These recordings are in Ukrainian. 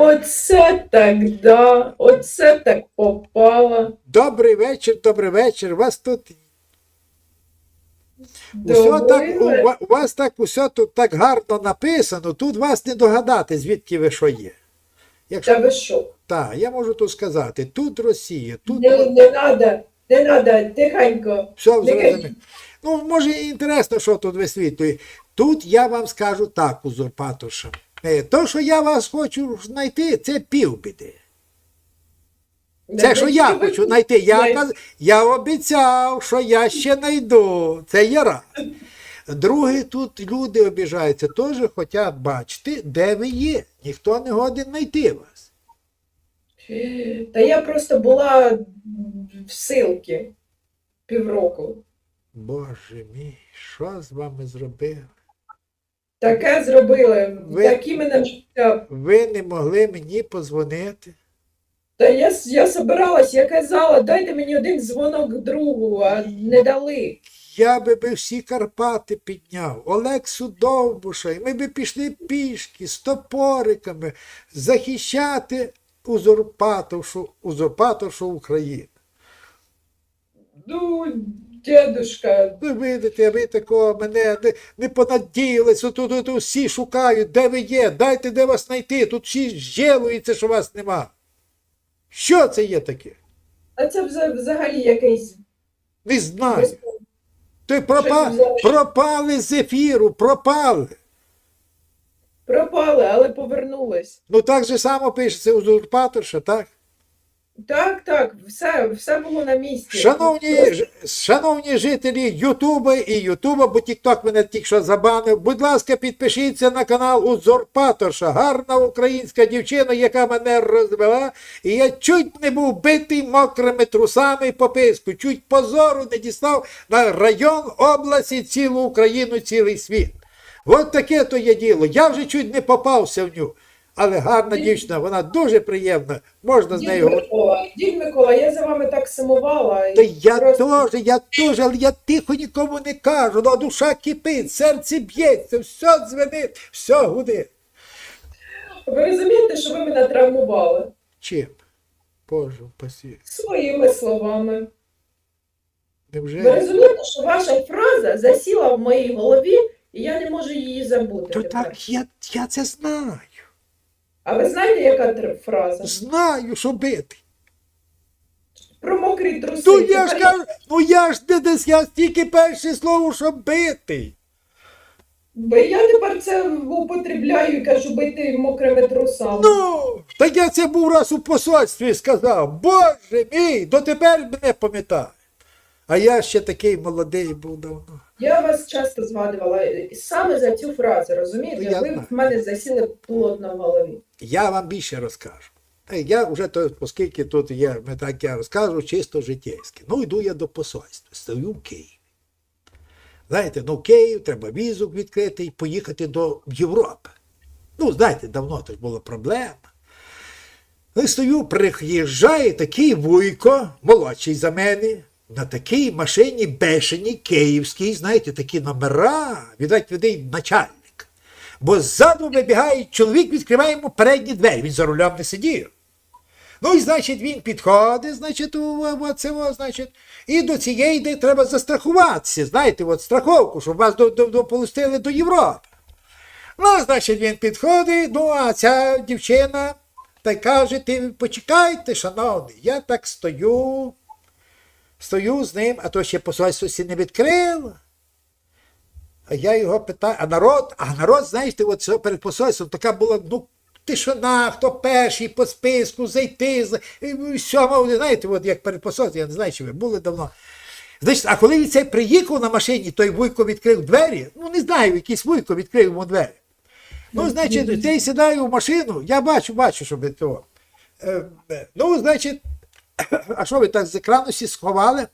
Оце так, да. Оце так попало. Добрий вечір, добрий вечір. Вас тут Усьо так, у, у вас так усе тут так гарно написано, тут вас не догадати, звідки ви що є. Якщо Та ви що? так, я можу тут сказати, тут Росія, тут Не, не надо, не надо, тихенько. все зрозуміло. Ну, може, інтересно, що тут висвітлює. Тут я вам скажу так, узурпаторша. Е, То, що я вас хочу знайти, це півбіди. Це, що я хочу знайти. Я, я обіцяв, що я ще знайду. Це є раз. Друге, тут люди обіжаються, теж хочуть бачити, де ви є. Ніхто не годен знайти вас. Та я просто була в силки півроку. Боже мій, що з вами зробили? Таке зробили, Ви- такі мене життя. Ви не могли мені позвонити. Та я, с- я собиралась, я казала, дайте мені один дзвонок другу, а не дали. Я би би всі Карпати підняв, Олексу Довбуша, і ми би пішли пішки з топориками захищати узурпаторшу, узурпаторшу України. Ну, дедушка, Ви видите, ви такого мене не, не понадіялись, тут, тут, тут всі шукають, де ви є, дайте де вас знайти, тут всі жалуються, що вас нема. Що це є таке? а це вза- взагалі якийсь Не знаю. Ти пропа... Щось пропали з ефіру, пропали. пропали, але повернулись. Ну так же само пишеться узурпаторша, так? Так, так, все, все було на місці. Шановні, ж- шановні жителі Ютуба і Ютуба, бо Тікток мене тільки що забанив. Будь ласка, підпишіться на канал Узурпаторша. Гарна українська дівчина, яка мене розвела. І я чуть не був битий мокрими трусами по писку, чуть позору не дістав на район, області, цілу Україну, цілий світ. От таке то є діло. Я вже чуть не попався в ню. Але гарна дівчина, вона дуже приємна. Можна з нею говорити. Микола, дід Микола, я за вами так сумувала. Та я теж, я теж, але я тихо нікому не кажу. Ну, душа кипить, серце б'ється, все дзвенить, все гудить. Ви розумієте, що ви мене травмували? Чим? Боже, пасі. Своїми словами. Ви розумієте, що ваша фраза засіла в моїй голові, і я не можу її забути. То тепер. так я, я це знаю. А ви знаєте, яка фраза? Знаю, що бити. Про мокрі труси. Ну я ж кажу, ну я ж не десь, я тільки перше слово, що бити. Бо я тепер це употребляю і кажу бити мокрими трусами. Ну, так я це був раз у посольстві сказав. Боже мій, дотепер мене пам'ятаю. А я ще такий молодий був давно. Я вас часто згадувала і саме за цю фразу, розумієте? Ну, я ви знаю. в мене засіли плотно в голові. Я вам більше розкажу. Е, Я вже то, оскільки тут є, ми так я розкажу, чисто житейське. Ну, йду я до посольства, стою в Києві. Знаєте, ну в Київ треба візу відкрити і поїхати до Європи. Ну, знаєте, давно то була проблема. Ну, і стою, приїжджає такий вуйко, молодший за мене, на такій машині бешеній, київській, знаєте, такі номера, віддать людей начальник. Бо ззаду вибігає чоловік, відкриває йому передні двері, він за рулем не сидів. Ну і значить він підходить, значить, у, у, це, о, значить, і до цієї де треба застрахуватися, знаєте, от страховку, щоб вас до- до- Європи. Ну, значить, він підходить, ну, а ця дівчина та каже, ти почекайте, шановний, я так стою, стою з ним, а то ще посольство сі не відкрило. А я його питаю, а народ, а народ, знаєте, от перед посольством така була, ну, тишина, хто перший по списку, зайти, сьома, знаєте, от як перед посольством, я не знаю, чи ви були давно. Значить, а коли він цей приїхав на машині, той вуйко відкрив двері, ну не знаю, якийсь вуйко відкрив йому двері. Ну, значить, цей сідає в машину, я бачу, бачу, що ви того. Е, е, ну, значить, а що ви так з екрану всі сховали?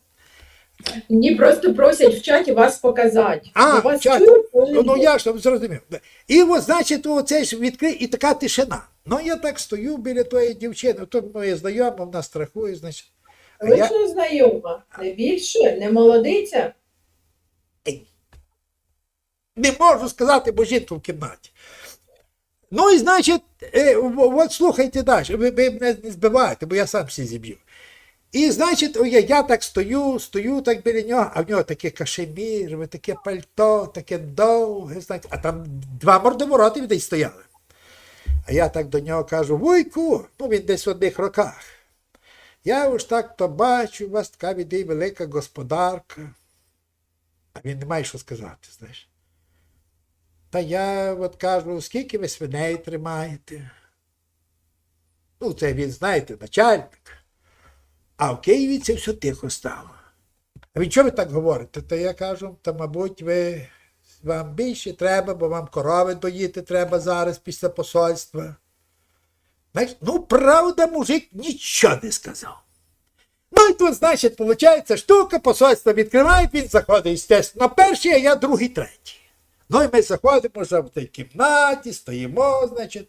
Мені просто просять в чаті вас показати. А, вас в чаті. чують, Ну, ну я ж зрозумів. І от, значить, оцей ж відкрив, і така тишина. Ну, я так стою біля тої дівчини, то моя знайома, вона страхує, значить. А я, знайома. Не більше, не молодиця. не можу сказати, бо жінка в кімнаті. Ну і значить, е, от слухайте далі, ви, ви мене не збиваєте, бо я сам всі зіб'ю. І значить, я, я так стою, стою так біля нього, а в нього таке кашемір, таке пальто, таке довге, знаєте, а там два мордовороти десь стояли. А я так до нього кажу: Вуйку, ну він десь в одних роках. Я уж так то бачу, у вас така відій велика господарка. А він не має що сказати, знаєш. Та я от кажу, скільки ви свиней тримаєте? Ну, це він, знаєте, начальник. А в Києві це все тихо стало. А він чого ви так говорите? Та я кажу, та, мабуть, ви, вам більше треба, бо вам корови доїти треба зараз після посольства. Знаєш, ну, правда, мужик нічого не сказав. Ну і тут, значить, виходить, штука, посольство відкриває, він заходить, естественно, перший, а я другий, третій. Ну і ми заходимо в тій кімнаті, стоїмо, значить.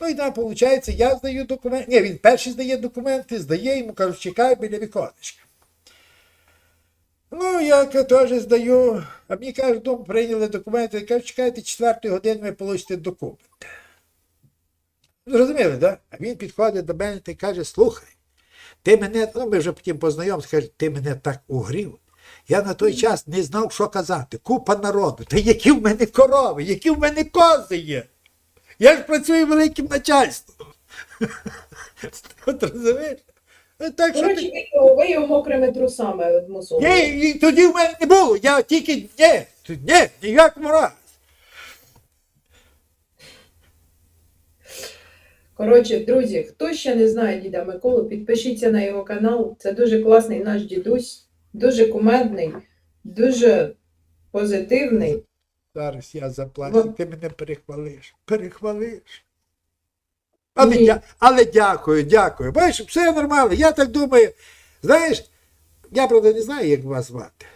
Ну і там, виходить, я здаю документи. Ні, він перший здає документи, здає йому, кажу, чекай біля віконечка. Ну, я теж здаю, а мені кажуть, дом прийняли документи, я кажу, чекайте, четвертої години ви получите документи. Зрозуміли, так? Да? А він підходить до мене і каже, слухай, ти мене, ну ми вже потім познайомилися, каже, ти мене так угрів. Я на той час не знав, що казати. Купа народу. Та які в мене корови, які в мене кози є. Я ж працюю великим начальством. От розумієш? Ну, Так що ти... ви його- мокрими трусами змусили. Ні, і тоді в мене не було. Я тільки ні, ні, ні, ніякому разі. Коротше, друзі, хто ще не знає діда Миколу, підпишіться на його канал. Це дуже класний наш дідусь, дуже кумедний, дуже позитивний. Зараз я заплачу, Ну. ти мене перехвалиш. Перехвалиш. Але, Ні. дя... Але дякую, дякую. Бачиш, все нормально. Я так думаю, знаєш, я правда не знаю, як вас звати.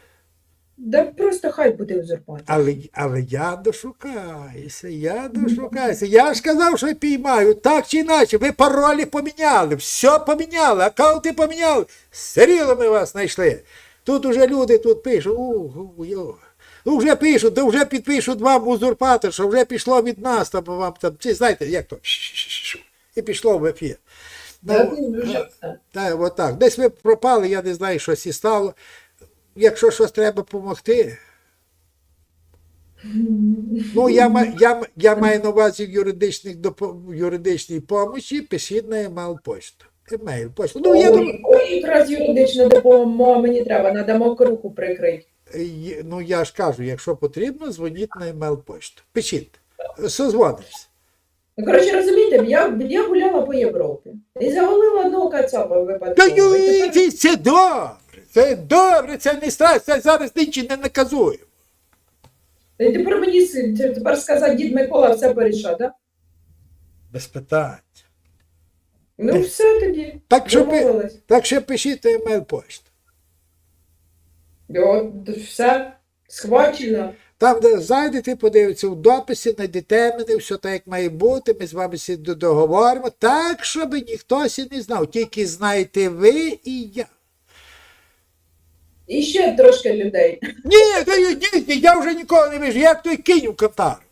Да просто хай буде узурпатор. Але, але я дошукаюся, я дошукаюся. Я ж казав, що піймаю, так чи інакше. Ви паролі поміняли, все поміняли, аккаунти поміняли. Серйозно ми вас знайшли. Тут уже люди тут пишуть, у, у, йо. Ну, вже пишуть, да вже підпишуть вам узурпатор, що вже пішло від нас, там вам там, чи знаєте, як то, і пішло в ефір. Ну, вже все. так. Десь ви пропали, я не знаю, щось і стало. Якщо щось треба допомогти. Ну, я, я, я маю на увазі юридичних юридичній помощі, пишіть на емейл почту. Емейл почту. Ну, я думаю, Ой, якраз юридична допомога мені треба, треба мокруху прикрити. е, ну я ж кажу, якщо потрібно, дзвоніть на емейл почту. Пишіть. Созвонимося. Ну, коротше, розумієте, я, я гуляла по Європі і завалила одного кацапа Та випадково. ну, І тепер- це, це добре, це добре, це не страшно, це зараз нічим не наказує. І тепер мені тепер сказати, дід Микола все порішав, так? Да? Без питань. Ну все тоді. Так що, пи- Домовились. так що пишіть емейл почту. От все схвачено. Там, де зайдете, подивитеся в дописі, знайдете мене, все так, як має бути, ми з вами всі до- договоримо, так, щоб ніхто сі не знав. Тільки знаєте ви і я. І ще трошки людей. Ні, та ні, ні, я вже нікого не вижу, як той кинув катарку.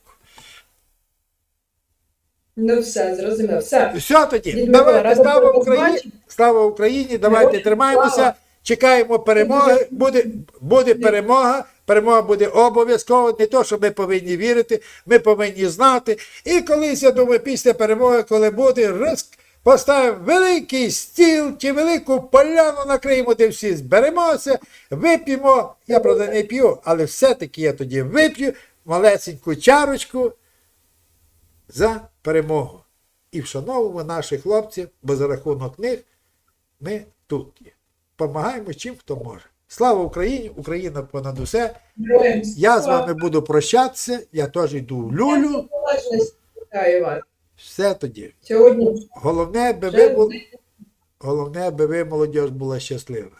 Ну все, зрозумів. Все. Все тоді. Дід Давайте рада слава Україні, побачити. слава Україні, давайте Героям тримаємося, слава. чекаємо перемоги. Буде, буде перемога. Перемога буде обов'язково, не то, що ми повинні вірити, ми повинні знати. І колись, я думаю, після перемоги, коли буде, роз... поставимо великий стіл чи велику поляну накриємо, де всі зберемося, вип'ємо. Я, правда, не п'ю, але все-таки я тоді вип'ю малесеньку чарочку за перемогу. І вшановуємо наших хлопців, бо за рахунок них ми тут є. Помагаємо чим хто може. Слава Україні! Україна понад усе. Я з вами буду прощатися, я теж йду в люлю. Все тоді. Сьогодні Головне, би ви, головне, би ви, молодь, була щаслива.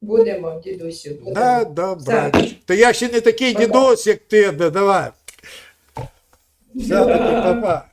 будемо, дідусю. Будемо. На добра. Все. То я ще не такий дідусь, як ти. Давай. Все тоді, папа.